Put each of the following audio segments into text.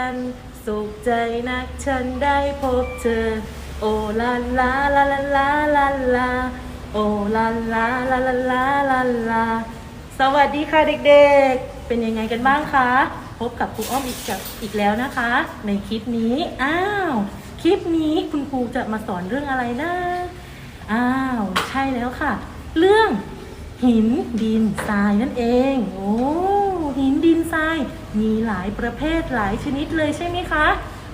ันนี้พบกัน สุขใจนักฉันได้พบเธอ โอลาลาลาลาลาลาลาโอลาลาลาลาลาลาลาสวัสดีค่ะเด็กๆ เป็นยังไงกันบ้างคะ พบกับครูอ้อมอีกกับอีกแล้วนะคะ ในคลิปนี้ อ้าว คลิปนี้คุณครูจะมาสอนเรื่องอะไรนะ อ้าว ใช่แล้วค่ะ เรื่องหินดินทรายนั่นเอง โอ้ หินดินทราย มีหลายประเภทหลายชนิดเลยใช่ไหมคะ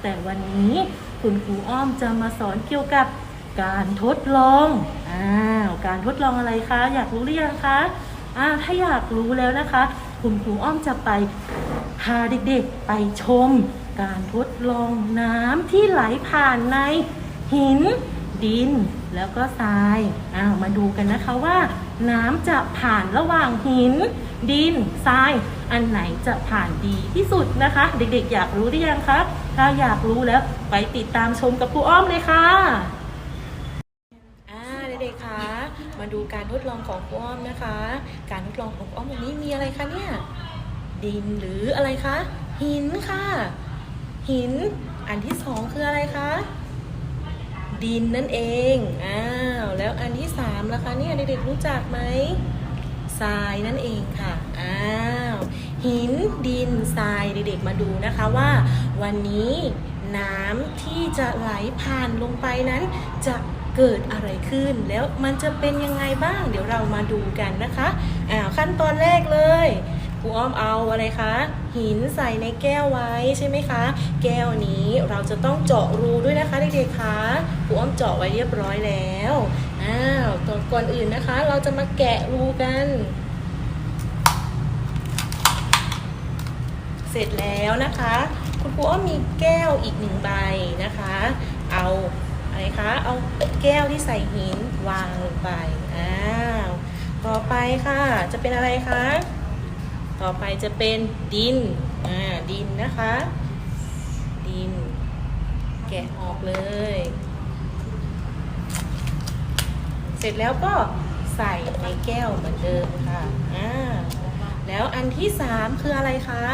แต่วันนี้คุณครูอ้อมจะมาสอนเกี่ยวกับการทดลอง อ้าว การทดลองอะไรคะ อยากรู้หรือยังคะอ่าถ้าอยากรู้แล้วนะคะ คุณครูอ้อมจะไปพาเด็กๆไปชม การทดลองน้ำที่ไหลผ่านในหิน ดินแล้วก็ทรายอ้าวมาดูกันนะคะว่า น้ำจะผ่านระหว่างหิน ดินทราย อันไหนจะผ่านดีที่สุดนะคะ เด็กๆ อยากรู้หรือยังคะถ้าอยากรู้แล้วไปติดตามชมกับครูอ้อมเลยค่ะอ่าเด็กๆคะมาดูการทดลองของครูอ้อมนะคะ การทดลองของครูอ้อมวันนี้มีอะไรคะเนี่ยดินหรืออะไรคะหินค่ะ หินอันที่สองคืออะไรคะ ดินนั่นเอง อ้าว แล้วอันที่สามล่ะคะเนี่ยเด็กๆรู้จักไหมทรายนั่นเองค่ะ อ้าว หินดินทรายเด็กๆมาดูนะคะว่า วันนี้น้ำที่จะไหลผ่านลงไปนั้น จะเกิดอะไรขึ้น แล้วมันจะเป็นยังไงบ้าง เดี๋ยวเรามาดูกันนะคะ อ้าวขั้นตอนแรกเลย ครูอ้อมเอาอะไรคะ หินใส่ในแก้วไว้ใช่ไหมคะ แก้วนี้เราจะต้องเจาะรูด้วยนะคะเด็กๆคะครูอ้อมเจาะไว้เรียบร้อยแล้วอ้าวตอนก่อนอื่นนะคะ เราจะมาแกะรูกัน เสร็จแล้วนะคะ คุณครูอ้อมมีแก้วอีกหนึ่งใบนะคะ เอาอะไรคะ เอาแก้วที่ใส่หินวางลงไป อ้าว ต่อไปค่ะ จะเป็นอะไรคะ ต่อไปจะเป็นดิน อ่า ดินนะคะ ดิน แกะออกเลย เสร็จแล้วก็ใส่ในแก้วเหมือนเดิมค่ะ อ่า แล้วอันที่สามคืออะไรคะ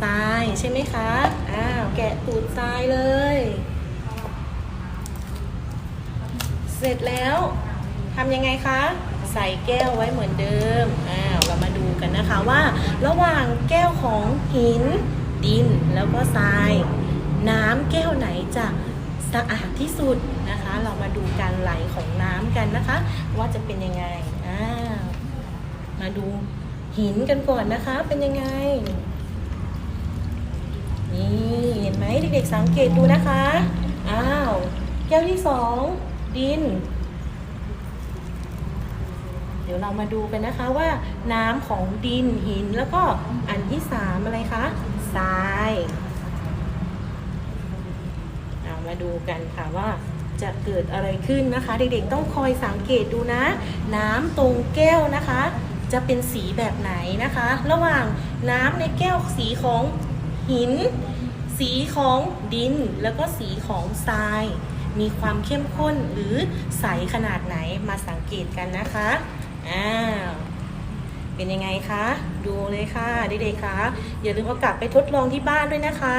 ทรายใช่ไหมคะ อ้าว แกะตูดทรายเลย เสร็จแล้วทำยังไงคะ ใส่แก้วไว้เหมือนเดิมอ้า เรามาดูกันนะคะว่า ระหว่างแก้วของหิน ดินแล้วก็ทราย น้ำแก้วไหนจะสะอาดที่สุดนะคะ เรามาดูการไหลของน้ำกันนะคะ ว่าจะเป็นยังไงอ้ามาดูหินกันก่อนนะคะ เป็นยังไง นี่เห็นไหมเด็กๆสังเกตดูนะคะ อ้าว แก้วที่สองดิน ดี๋ยวเรามาดูกันนะคะว่าน้ำของดินหินแล้วก็อันที่สามอะไรคะทรายเอามาดูกันค่ะว่าจะเกิดอะไรขึ้นนะคะ เด็กๆต้องคอยสังเกตดูนะ น้ำตรงแก้วนะคะ จะเป็นสีแบบไหนนะคะ ระหว่างน้ำในแก้วสีของหิน สีของดิน แล้วก็สีของทรายมีความเข้มข้นหรือใสขนาดไหนมาสังเกตกันนะคะ อ่าเป็นยังไงคะ ดูเลยค่ะเด็กๆคะอย่าลืมเอากลับไปทดลองที่บ้านด้วยนะคะ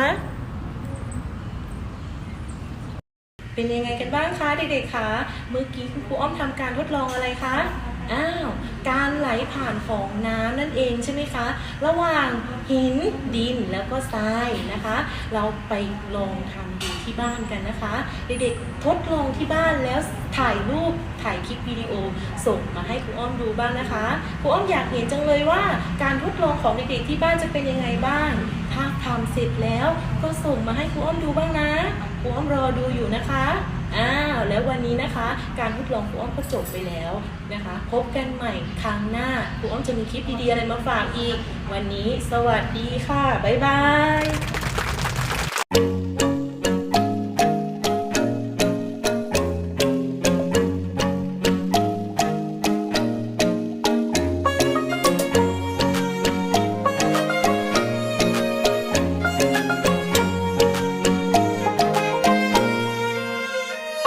เป็นยังไงกันบ้างคะเด็กๆคะเมื่อกี้คุณครูอ้อมทำการทดลองอะไรคะ อ้าวการไหลผ่านของน้ำนั่นเองใช่ไหมคะ ระหว่างหินดินแล้วก็ทรายนะคะ เราไปลองทำดูที่บ้านกันนะคะ เด็กๆทดลองที่บ้านแล้วถ่ายรูปถ่ายคลิปวิดีโอส่งมาให้ครูอ้อมดูบ้างนะคะครูอ้อมอยากเห็นจังเลยว่า การทดลองของเด็กๆที่บ้านจะเป็นยังไงบ้าง ถ้าทำเสร็จแล้วก็ส่งมาให้ครูอ้อมดูบ้างนะครูอ้อมรอดูอยู่นะคะ อ้าวแล้ววันนี้นะคะ การทดลองครูอ้อมก็จบไปแล้วนะคะ พบกันใหม่ครั้งหน้าครูอ้อมจะมีคลิปดีๆอะไรมาฝากอีก วันนี้สวัสดีค่ะ บ๊ายบาย